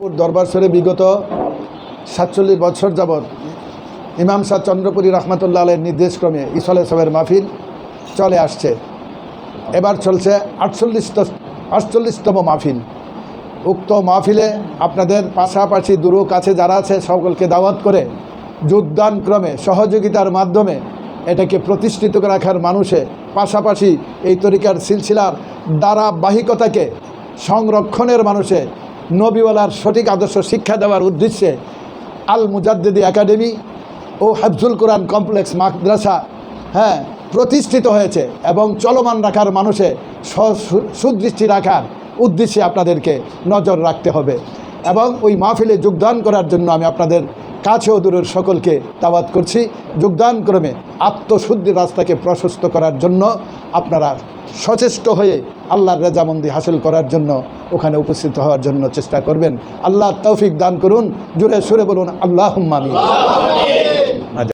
দরবার সরে বিগত সাতচল্লিশ বছর যাবৎ ইমাম শাহ চন্দ্রপুরী রহমতুল্লাহ আলের নির্দেশক্রমে ইসলে সবের মাহফিল চলে আসছে। এবার চলছে আটচল্লিশ আটচল্লিশতম মাহফিল। উক্ত মাহফিলে আপনাদের পাশাপাশি দূর কাছে যারা আছে সকলকে দাওয়াত করে যোগদান ক্রমে সহযোগিতার মাধ্যমে এটাকে প্রতিষ্ঠিত রাখার মানুষে পাশাপাশি এই তরিকার সিলসিলার ধারাবাহিকতাকে সংরক্ষণের মানুষে নবীওয়ালার সঠিক আদর্শ শিক্ষা দেওয়ার উদ্দেশ্যে আল মুজাদ্দিদি একাডেমি ও হাফজুল কোরআন কমপ্লেক্স মাদ্রাসা হ্যাঁ প্রতিষ্ঠিত হয়েছে এবং চলমান রাখার মানুষে সুদৃষ্টি রাখার উদ্দেশ্যে আপনাদেরকে নজর রাখতে হবে এবং ওই মাহফিলে যোগদান করার জন্য আমি আপনাদের কাছে ও দূরের সকলকে দাওয়াত করছি। যোগদান ক্রমে আত্মশুদ্ধির রাস্তাকে প্রশস্ত করার জন্য আপনারা সচেষ্ট হয়ে আল্লাহর রেজামন্দি হাসিল করার জন্য ওখানে উপস্থিত হওয়ার জন্য চেষ্টা করবেন। আল্লাহ তৌফিক দান করুন। জুড়ে সুরে বলুন আল্লাহ মামি